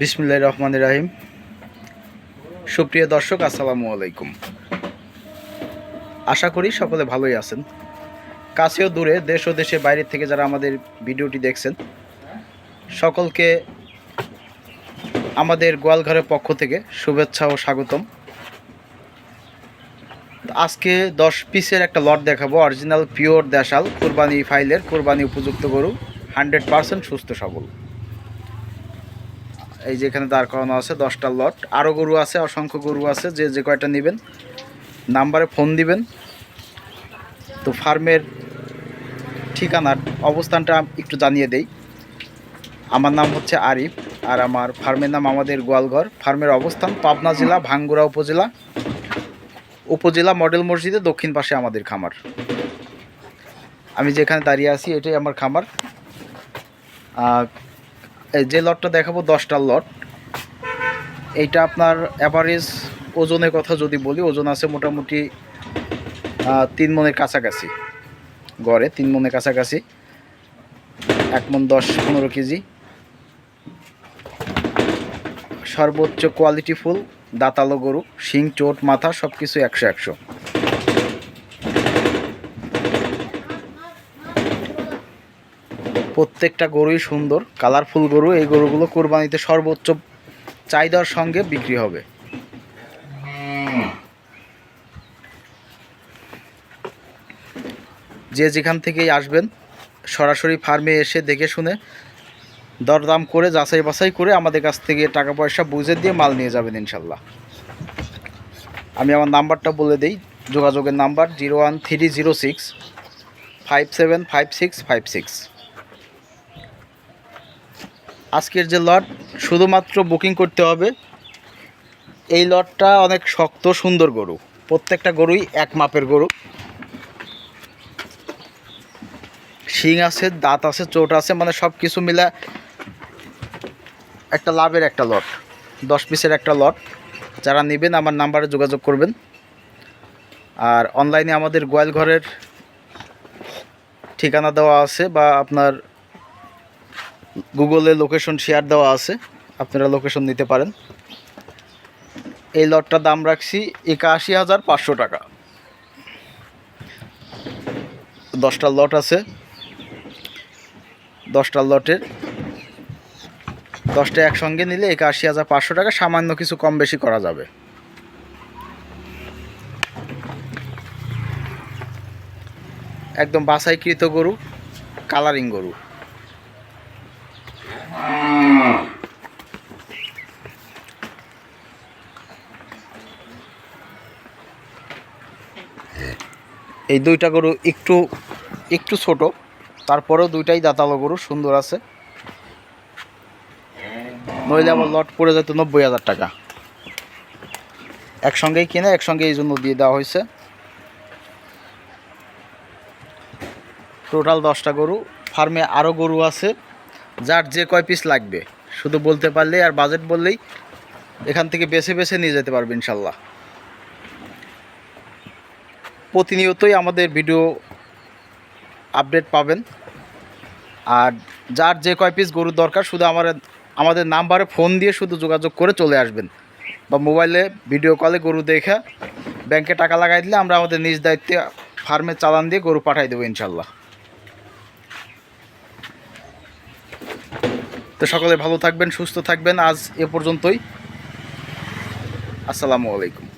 বিসমুল্লাহ রহমান রাহিম। সুপ্রিয় দর্শক, আসসালামু আলাইকুম। আশা করি সকলে ভালোই আছেন। কাছেও দূরে, দেশ ও দেশের বাইরে থেকে যারা আমাদের ভিডিওটি দেখছেন, সকলকে আমাদের গোয়ালঘরের পক্ষ থেকে শুভেচ্ছা ও স্বাগতম। আজকে দশ পিসের একটা লট দেখাবো, অরিজিনাল, পিওর, দেশাল, কোরবানি ফাইলের, কোরবানি উপযুক্ত গরু, হান্ড্রেড পারসেন্ট সুস্থ সবল। এই যে এখানে দাঁড় করানো আছে, দশটা লট আরও গরু আছে, অসংখ্য গরু আছে, যে যে কয়টা নেবেন, নাম্বারে ফোন দিবেন। তো ফার্মের ঠিকানার অবস্থানটা একটু জানিয়ে দেই। আমার নাম হচ্ছে আরিফ, আর আমার ফার্মের নাম আমাদের গোয়ালঘর। ফার্মের অবস্থান পাবনা জেলা ভাঙ্গুড়া উপজেলা উপজেলা মডেল মসজিদের দক্ষিণ পাশে আমাদের খামার। আমি যেখানে দাঁড়িয়ে আছি, এটাই আমার খামার। যে লটটা দেখাবো দশটার লট। এইটা আপনার অ্যাভারেজ ওজনের কথা যদি বলি, ওজন আছে মোটামুটি তিন মনের কাছাকাছি। গড়ে তিন মনের কাছাকাছি। এক মন দশ, পনেরো কেজি। সর্বোচ্চ কোয়ালিটি ফুল, দাঁতালো গরু, শিং, চোট, মাথা সব কিছু একশো একশো। প্রত্যেকটা গরুই সুন্দর কালারফুল গরু, এই গরুগুলো কোরবানিতে সর্বোচ্চ চাহিদার সঙ্গে বিক্রি হবে। যে যেখান থেকেই আসবেন, সরাসরি ফার্মে এসে দেখে শুনে দরদাম করে, যাচাই বাছাই করে আমাদের কাছ থেকে টাকা পয়সা বুঝে দিয়ে মাল নিয়ে যাবেন ইনশাল্লাহ। আমি আমার নাম্বারটা বলে দিই, যোগাযোগের number zero one three zero six five seven five six five six. আজকের যে লট, শুধুমাত্র বুকিং করতে হবে। এই লটটা অনেক শক্ত, সুন্দর গরু। প্রত্যেকটা গরুই এক মাপের গরু। শিং আছে, দাঁত আছে, চোট আছে মানে সব কিছু মিলে একটা লাভের একটা লট, দশ পিসের একটা লট। যারা নেবেন, আমার নাম্বারে যোগাযোগ করবেন। আর অনলাইনে আমাদের গোয়াল ঘরের ঠিকানা দেওয়া আছে বা আপনার গুগলে লোকেশন শেয়ার দেওয়া আছে। আপনারা লোকেশন নিতে পারেন। এই লটটার দাম রাখছি একাশি হাজার পাঁচশো টাকা। দশটা লট আছে। দশটা লটের। দশটা একসঙ্গে নিলে একাশি হাজার পাঁচশো টাকা। সামান্য কিছু কম বেশি করা যাবে। একদম বাছাইকৃত গরু কালারিং গরু। এই দুইটা গরু একটু একটু ছোট, তারপরেও দুইটাই দাঁতালো গরু, সুন্দর আছে। নইলে আমার লট পড়ে যেত নব্বই হাজার টাকা। একসঙ্গেই কিনে একসঙ্গে এই জন্য দিয়ে দেওয়া হয়েছে। টোটাল দশটা গরু ফার্মে আরও গরু আছে, যার যে কয় পিস লাগবে। শুধু বলতে পারলেই আর বাজেট বললেই এখান থেকে বেছে বেছে নিয়ে যেতে পারবে ইনশাল্লাহ। প্রতিনিয়তই আমাদের ভিডিও আপডেট পাবেন। আর যার যে কয় পিস গরুর দরকার, শুধু আমার, আমাদের নাম্বারে ফোন দিয়ে শুধু যোগাযোগ করে চলে আসবেন। বা মোবাইলে ভিডিও কলে গরু দেখে ব্যাংকে টাকা লাগাই দিলে আমরা আমাদের নিজ দায়িত্বে ফার্মে চালান দিয়ে গরু পাঠাই দেবো ইনশাল্লাহ। তো সকলে ভালো থাকবেন, সুস্থ থাকবেন। আজ এ পর্যন্তই। আসসালামু আলাইকুম।